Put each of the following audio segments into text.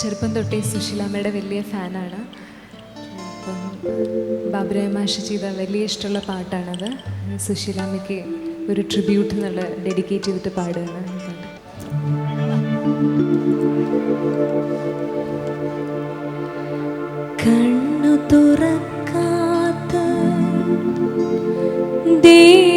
ചെറുപ്പം തൊട്ടേ സുശീലാമ്മയുടെ വലിയ ഫാനാണ്. അപ്പം ബാബുരായ മാഷ് ചെയ്ത വലിയ ഇഷ്ടമുള്ള പാട്ടാണത്. സുശീലാമ്മയ്ക്ക് ഒരു ട്രിബ്യൂട്ട് എന്നുള്ള ഡെഡിക്കേറ്റ് ചെയ്തിട്ട് പാടുകയാണ്. കണ്ണു തുറക്കാത്ത ദൈവങ്ങളെ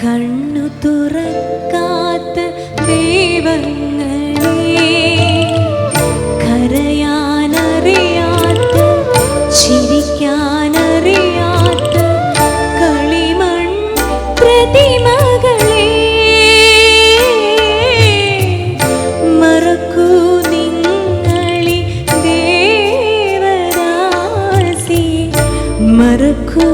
കണ്ണു തുറക്കാത്ത ദൈവങ്ങളെ കരയാനറിയാത്ത ചിരിക്കാനറിയാത്ത കളിമൺ പ്രതിമകളെ മറക്കൂ നിങ്ങളി ദേവരാസി മറക്കൂ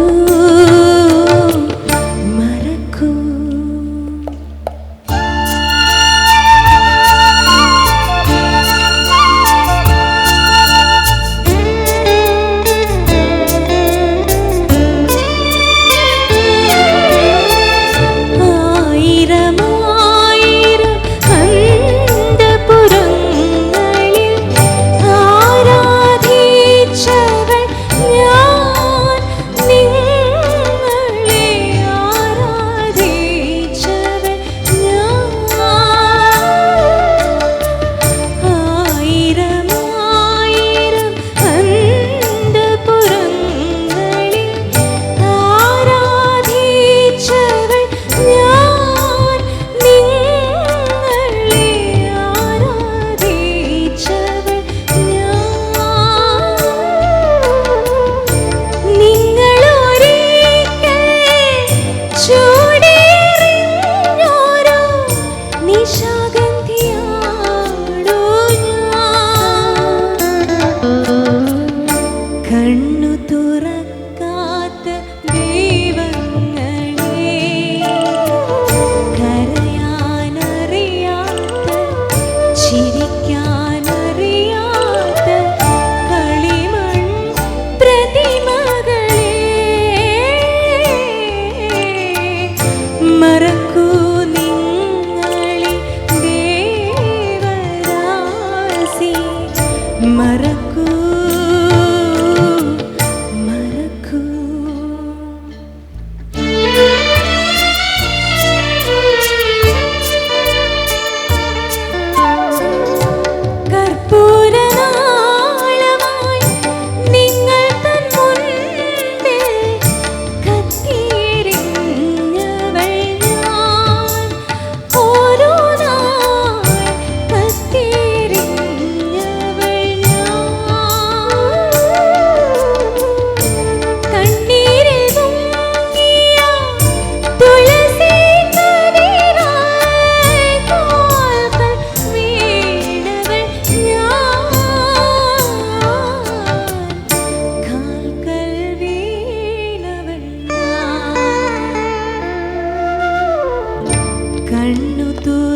కన్ను తూ